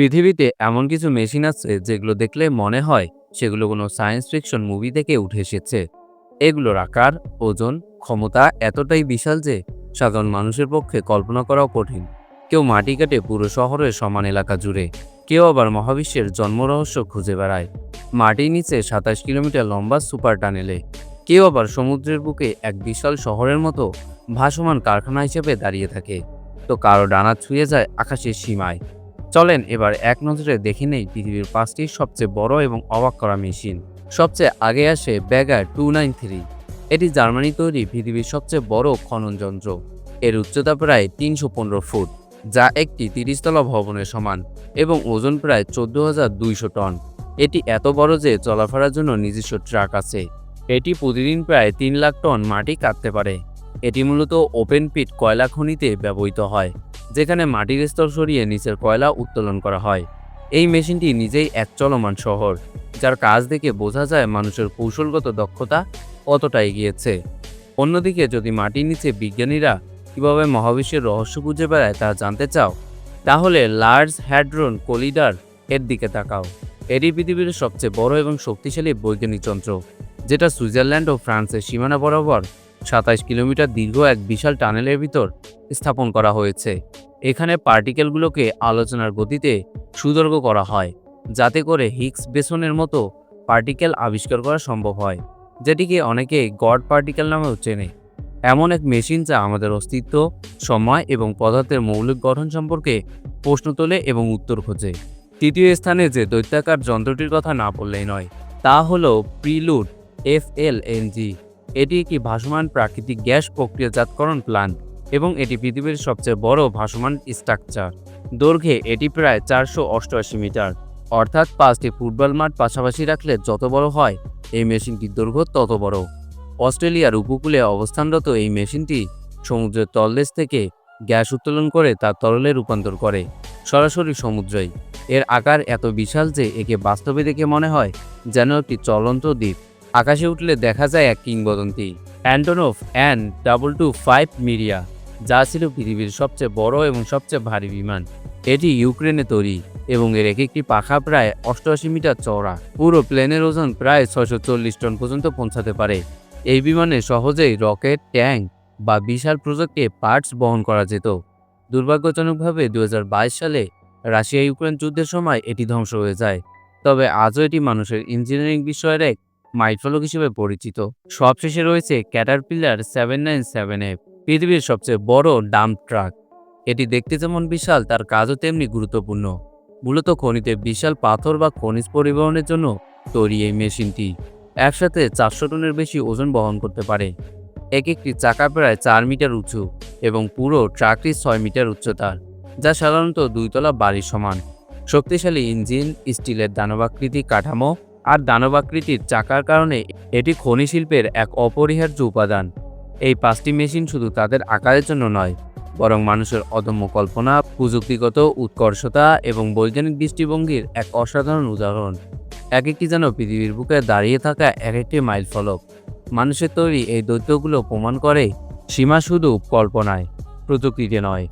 পৃথিবীতে এমন কিছু মেশিন আছে যেগুলো দেখলে মনে হয় সেগুলো কোনো সায়েন্স ফিকশন মুভি থেকে উঠে এসেছে। এগুলোর আকার, ওজন, ক্ষমতা এতটাই বিশাল যে সাধারণ মানুষের পক্ষে কল্পনা করাও কঠিন। কেউ মাটি কাটে পুরো শহরের সমান এলাকা জুড়ে, কেউ আবার মহাবিশ্বের জন্মরহস্য খুঁজে বেড়ায়। মাটির নিচে সাতাশ কিলোমিটার লম্বা সুপার টানেলে, কেউ আবার সমুদ্রের বুকে এক বিশাল শহরের মতো ভাসমান কারখানা হিসেবে দাঁড়িয়ে থাকে। তো কারও ডানা ছুঁয়ে যায় আকাশের সীমায়। চলেন এবার এক নজরে দেখে নেই পৃথিবীর পাঁচটি সবচেয়ে বড় এবং অবাক করা মেশিন। সবচেয়ে আগে আসে ব্যাগার টু নাইন থ্রি। এটি জার্মানি তৈরি পৃথিবীর সবচেয়ে বড় খনন যন্ত্র। এর উচ্চতা প্রায় তিনশো পনেরো ফুট, যা একটি তিরিশতলা ভবনের সমান এবং ওজন প্রায় চোদ্দ হাজার দুইশো টন। এটি এত বড় যে চলাফেরার জন্য নিজস্ব ট্রাক আছে। এটি প্রতিদিন প্রায় তিন লাখ টন মাটি কাটতে পারে। এটি মূলত ওপেন পিট কয়লা খনিতে ব্যবহৃত হয়। যেখানে মাটির স্তর সরিয়ে নিচের কয়লা উত্তোলন করা হয়। এই মেশিনটি নিজেই এক চলমান শহর, যার কাজ দেখে বোঝা যায় মানুষের কৌশলগত দক্ষতা কতটা এগিয়েছে। অন্যদিকে যদি মাটির নিচে বিজ্ঞানীরা কীভাবে মহাবিশ্বের রহস্য খুঁজে বেড়ায় তা জানতে চাও, তাহলে লার্জ হ্যাড্রন কলিডার এর দিকে তাকাও। এটি পৃথিবীর সবচেয়ে বড় এবং শক্তিশালী বৈজ্ঞানিক যন্ত্র, যেটা সুইজারল্যান্ড ও ফ্রান্সের সীমানা বরাবর সাতাশ কিলোমিটার দীর্ঘ এক বিশাল টানেলের ভিতর স্থাপন করা হয়েছে। এখানে পার্টিকেলগুলোকে আলোচনার গতিতে সুদর্গ করা হয়, যাতে করে হিগস বেসনের মতো পার্টিকেল আবিষ্কার করা সম্ভব হয়, যেটিকে অনেকে গড পার্টিকেল নামেও চেনে। এমন এক মেশিন যা আমাদের অস্তিত্ব, সময় এবং পদার্থের মৌলিক গঠন সম্পর্কে প্রশ্ন তোলে এবং উত্তর খোঁজে। তৃতীয় স্থানে যে দৈত্যাকার যন্ত্রটির কথা না বললেই নয়, তা হলো প্রিলুড এফ এল এনজি এটি একটি ভাসমান প্রাকৃতিক গ্যাস প্রক্রিয়াজাতকরণ প্ল্যান্ট এবং এটি পৃথিবীর সবচেয়ে বড় ভাসমান স্ট্রাকচার দৈর্ঘ্যে এটি প্রায় চারশো অষ্টআশি মিটার। অর্থাৎ পাঁচটি ফুটবল মাঠ পাশাপাশি রাখলে যত বড় হয়, এই মেশিনটির দৈর্ঘ্য তত বড়। অস্ট্রেলিয়ার উপকূলে অবস্থানরত এই মেশিনটি সমুদ্রের তলদেশ থেকে গ্যাস উত্তোলন করে তা তরলে রূপান্তর করে, সরাসরি সমুদ্রেই। এর আকার এত বিশাল যে একে বাস্তবে দেখে মনে হয় যেন একটি চলন্ত দ্বীপ। আকাশে উঠলে দেখা যায় এক কিংবদন্তি। Antonov An double two five Mriya যা ছিল পৃথিবীর সবচেয়ে বড় এবং সবচেয়ে ভারী বিমান। এটি ইউক্রেনে তৈরি এবং এর এক একটি পাখা প্রায় অষ্টআশি মিটার চওড়া। পুরো প্লেনের ওজন প্রায় ছয়শো চল্লিশ টন পর্যন্ত পৌঁছাতে পারে। এই বিমানে সহজেই রকেট, ট্যাঙ্ক বা বিশাল প্রজেক্টে পার্টস বহন করা যেত। দুর্ভাগ্যজনকভাবে দু হাজার বাইশ সালে রাশিয়া ইউক্রেন যুদ্ধের সময় এটি ধ্বংস হয়ে যায়। তবে আজও এটি মানুষের ইঞ্জিনিয়ারিং বিষয়ের এক মাইলফলক হিসেবে পরিচিত। সবশেষে রয়েছে Caterpillar seven nine seven F পৃথিবীর সবচেয়ে বড় ডাম্প ট্রাক এটি দেখতে যেমন বিশাল, তার কাজও তেমনি গুরুত্বপূর্ণ। মূলত খনিতে বিশাল পাথর বা খনিজ পরিবহনের জন্য তৈরি এই মেশিনটি। একসাথে চারশো টনের বেশি ওজন বহন করতে পারে। এক একটি চাকা প্রায় চার মিটার উঁচু এবং পুরো ট্রাকটি ছয় মিটার উচ্চতার, যা সাধারণত দুইতলা বাড়ির সমান। শক্তিশালী ইঞ্জিন, স্টিলের দানবাকৃতি কাঠামো আর দানবাকৃতির চাকার কারণে এটি খনি শিল্পের এক অপরিহার্য উপাদান। এই পাঁচটি মেশিন শুধু তাদের আকারের জন্য নয়, বরং মানুষের অদম্য কল্পনা, প্রযুক্তিগত উৎকর্ষতা এবং বৈজ্ঞানিক দৃষ্টিভঙ্গির এক অসাধারণ উদাহরণ। এক একটি যেন পৃথিবীর বুকে দাঁড়িয়ে থাকা এক একটি মাইল ফলক। মানুষের তৈরি এই দৈত্যগুলো প্রমাণ করে, সীমা শুধু কল্পনায়, প্রযুক্তিতে নয়।